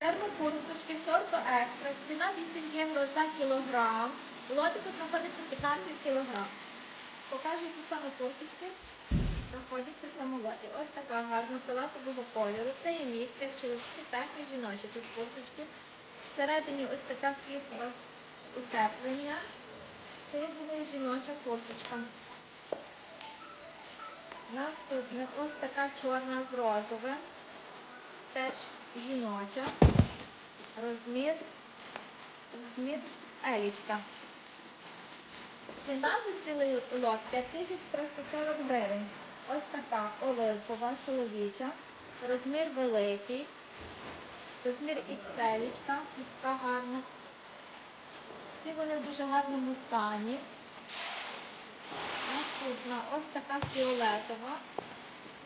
Термокурточки сорту екстра, ціна 8 євро за кілограм. Лотик тут знаходиться 15 кілограм. Покажу, які саме курточки знаходяться в цьому лоті. Ось така гарна салатового кольору. Це є мікс, як чоловічі, так і жіночі тут курточки. Всередині ось така флісова утеплення. Це думаю жіноча курточка. Наступне ось така чорна з розовим. Теж жіноча. Розмір. Розмір елічка. Ціна за цілий лот 5340 гривень. Ось така оливкова чоловіча. Розмір великий. Розмір XL, така гарна. Всі вони в дуже гарному стані. Наступна ось така фіолетова,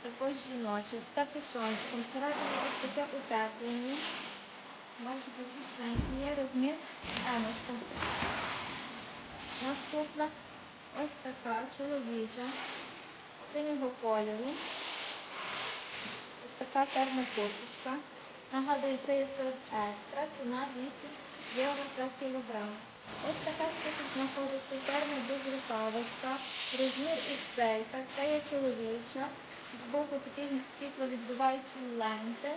також жіноча, з капюшончиком. Всередині ось таке утеплення. Бачите, кишеньки є розмір емочка. Наступна ось така чоловіча, синього кольору. Ось така термокурточка. Нагадую, це є сорт екстра, ціна 8 євро за кілограм. Ось така тут знаходиться термо безрукавочка, розмір XL, це є чоловіча, збоку такі світловідбиваючі ленти.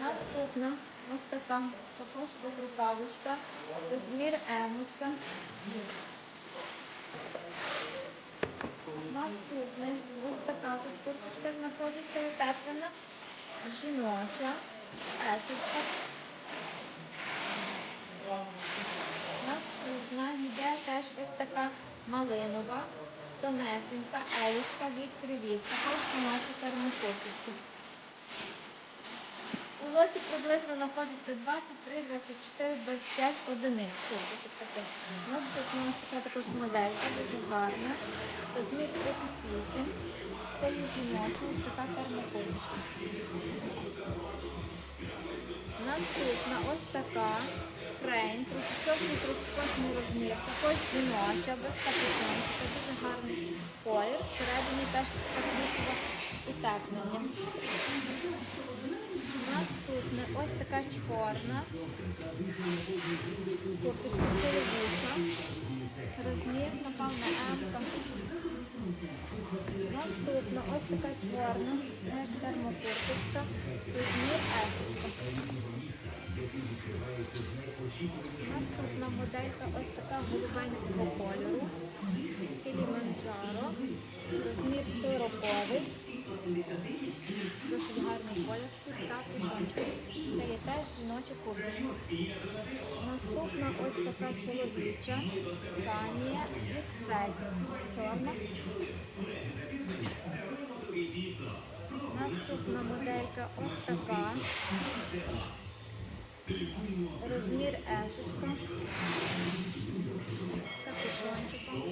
Наступна ось така також безрукавочка, розмір емочка. Наступне ось така тут курточка знаходиться утеплена, жіноча, есочка. Наступна йде теж ось така малинова, тонесенька, елічка від кривіт. Також жіноча термокурточка. У лоті приблизно знаходиться 23, 24, 25 одиниць. таких. Ну, така також моделька, дуже гарна. Розмір 38. Це є жіноча, ось така термокурточка. Наступна ось така крейн, 37-38 розмір, також жіноча, без капюшончика, дуже. Всередині теж квітова утеплення. Наступне ось така чорна. Курточка чоловіча. Розмір, напевно, М. Наступна ось така чорна, теж термокурточка. Розмір С. Наступна моделька ось така голубенького кольору. Кіліманджаро. Розмір 40 Досить гарний колір. Це є теж жіноча курточка. Наступна ось така чоловіча. Сканія XL. Чорна. Наступна моделька ось така. Розмір есочка. З капюшончиком.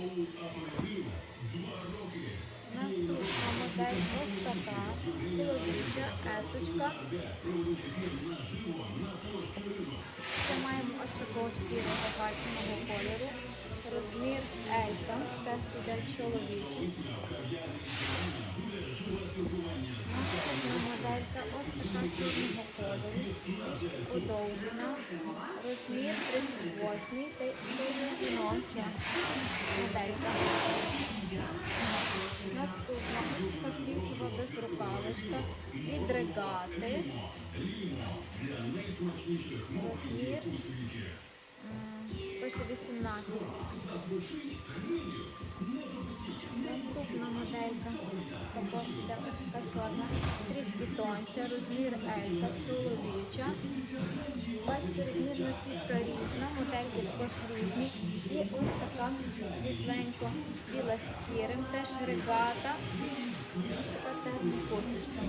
Наступна модель ось така. Чоловіча есочка. Це маємо ось такого сірого гальчиного кольору. Розмір Елька. Теж іде чоловічий. Моделька ось така чорного кольору. Розмір 38. Це це є жіноча моделька. Наступна ось така флісова безрукавочка від регати. Розмір пише 18. Наступна моделька також йде ось трішки тонче, розмір Елька, чоловіча. Бачите, розмірна сітка різна, модельки також різні. І ось така світленько біла з сірим, теж регата. Ось така термокурточка.